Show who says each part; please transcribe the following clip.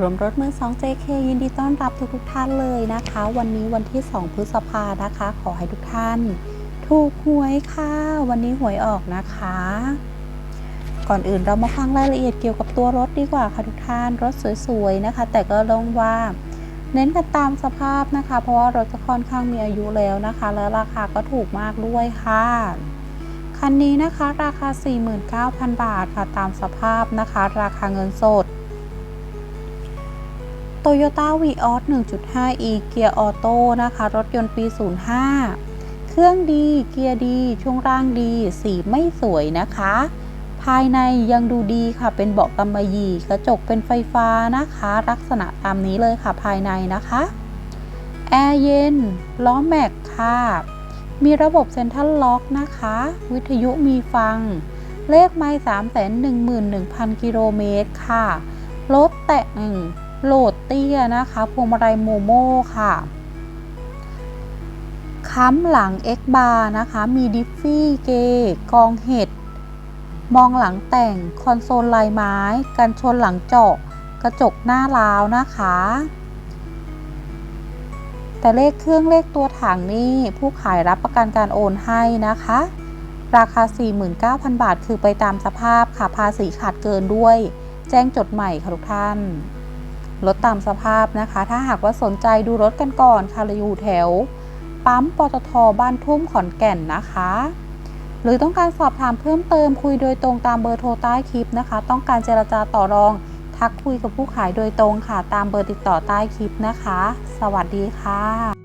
Speaker 1: รวมรถมือ 2 JK ยินดีต้อนรับทุกทุกท่านเลยนะคะ วันนี้วันที่ 2 พฤษภานะคะ ขอให้ทุกท่าน ถูกหวยค่ะ วันนี้หวยออกนะคะ ก่อนอื่นเรามาฟังรายละเอียดเกี่ยวกับตัวรถดีกว่าค่ะทุกท่านรถสวยๆนะคะ แต่ก็ลงว่า เน้นกันตามสภาพนะคะ เพราะว่ารถจะค่อนข้างมีอายุแล้วนะคะ และราคาก็ถูกมากด้วยค่ะคันนี้นะคะราคา 49,000 บาทค่ะตามสภาพนะคะ ราคาเงินสด Toyota Vios 1.5e เกียร์ออโต้นะคะ รถยนต์ปี 05 เครื่องดี เกียร์ดี ช่วงล่างดี สีไม่สวยนะคะ ภายในยังดูดีค่ะ เป็นเบาะกำมะหยี่กระจกเป็นไฟฟ้านะคะ ลักษณะตามนี้เลยค่ะภายในนะคะ แอร์เย็น ล้อแม็กค่ะ มีระบบเซ็นทรัลล็อกนะคะ วิทยุมีฟัง เลขไมล์3 1 1 0 0 0 กิโลเมตรค่ะ รถแต่ง โหลดเตี้ยนะคะพวงมาลัยโมโม่ค่ะค้ำหลัง X bar นะคะ มีดิฟฟี่เกกองเห็ด มองหลังแต่งคอนโซลลายไม้ กันชนหลังเจาะกระจกหน้าล้าวนะคะ แต่เลขเครื่องเลขตัวถังนี่ผู้ขายรับประกันการโอนให้นะคะ ราคา 49,000 บาทคือไปตามสภาพค่ะภาษีขาดเกินด้วย แจ้งจดใหม่ค่ะทุกท่าน รถตามสภาพนะคะ ถ้าหากว่าสนใจดูรถกันก่อนค่ะเราอยู่แถว ปั๊มปตทบ้านทุ่มขอนแก่นนะคะ หรือต้องการสอบถามเพิ่มเติมคุยโดยตรงตามเบอร์โทรใต้คลิปนะคะ ต้องการเจรจาต่อรอง ทักคุยกับผู้ขายโดยตรงค่ะ ตามเบอร์ติดต่อใต้คลิปนะคะ สวัสดีค่ะ